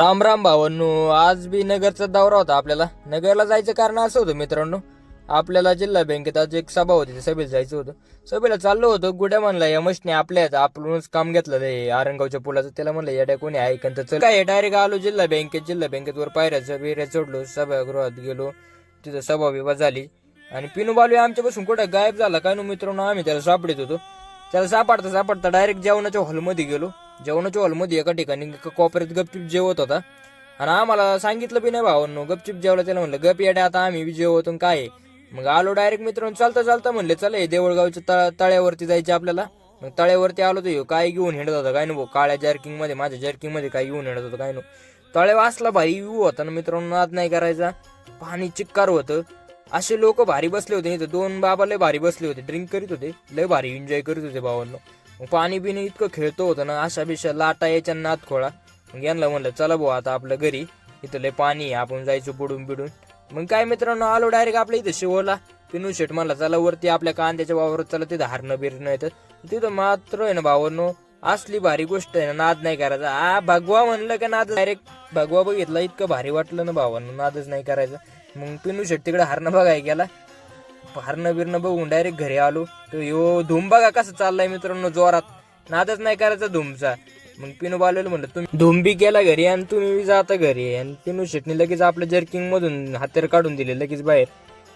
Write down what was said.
राम राम भावांनो आज बी नगरचा दौरा होता आपल्याला. नगरला जायचं कारण असं होतं मित्रांनो. आपल्याला जिल्हा बँकेत आज एक सभा होती त्या सभेला जायचं होतं. सभेला चाललो होतो गुड्या म्हणला यमशने आपल्या आपल्याच आपणच काम घेतलं ते आरंगावच्या पुलाचं. त्याला म्हणलं या कोणी ऐकन तर चल. काय डायरेक्ट आलो जिल्हा बँकेत. जिल्हा बँकेत वर पायऱ्याचं बिऱ्या चढलो सभागृहात गेलो. तिथं सभा विभा झाली. आणि पिनू बालू आमच्यापासून कुठं गायब झाला काय नो मित्रांनो आम्ही त्याला सापडत होतो. त्याला सापडता सापडता डायरेक्ट जेवणाच्या हॉलमध्ये गेलो. जेवणाच्या हॉलमध्ये एका ठिकाणी एका गपचिप जेवत होता. आणि आम्हाला सांगितलं बी नाही भावांनो गपचिप जेवला त्याला म्हणलं. गप येड्या आता आम्ही बी जेवतो आणि काय आहे? मग आलो डायरेक्ट मित्रांनो चालता चालता म्हणले चला हे देवळगावच्या तळा तळ्यावरती जायचे आपल्याला. मग तळ्यावरती आलो तो काय घेऊन हिंडत होता? काय नको काळ्या जर्किंगमध्ये माझ्या जर्किंगमध्ये काय घेऊन हिंडत होता? काय नो? तळे वाचला भारी व्यू होता ना मित्रांनो नाद नाही करायचा. पाणी चिक्कार होतं. असे लोक भारी बसले होते. इथं दोन बाबा लय भारी बसले होते. ड्रिंक करीत होते. लय भारी एन्जॉय करीत होते भावांनो. पाणी बिणी इतकं खेळतो होतं ना अशा बिशा लाटा यायच्या नात खोळा. मग यांना म्हणलं चला भाऊ आता आपलं घरी इथं लय पाणी आहे आपण जायचो बुडून बिडून. मग काय मित्रांनो आलो डायरेक्ट आपल्या इथं शिवला पिनू शेट म्हणला चला वरती आपल्या कांद्याच्या वावरात चला तिथं हारणं बिरणं येतं तिथं मात्र आहे ना भावांनो असली भारी गोष्ट आहे ना नाद नाही करायचा. आ भगवा म्हणलं का नाद? डायरेक्ट भगवा बघितला इतकं भारी वाटलं ना भावांनो नादच नाही करायचं. मग पिनू शेट तिकडे हारणं बघाय गेला. हारणं बिरणं बघून डायरेक्ट घरी आलो. तर यो धूम बघा कसं चाललाय मित्रांनो जोरात. नादच नाही करायचा धूमचा मग पिनू बालवलं म्हणलं तुम्ही धूम बी गेला घरी आणि तुम्ही जाता घरी. आणि पिनू शेटणी लगेच आपल्या जर्किंग मधून हातेर काढून दिले लगेच बाहेर.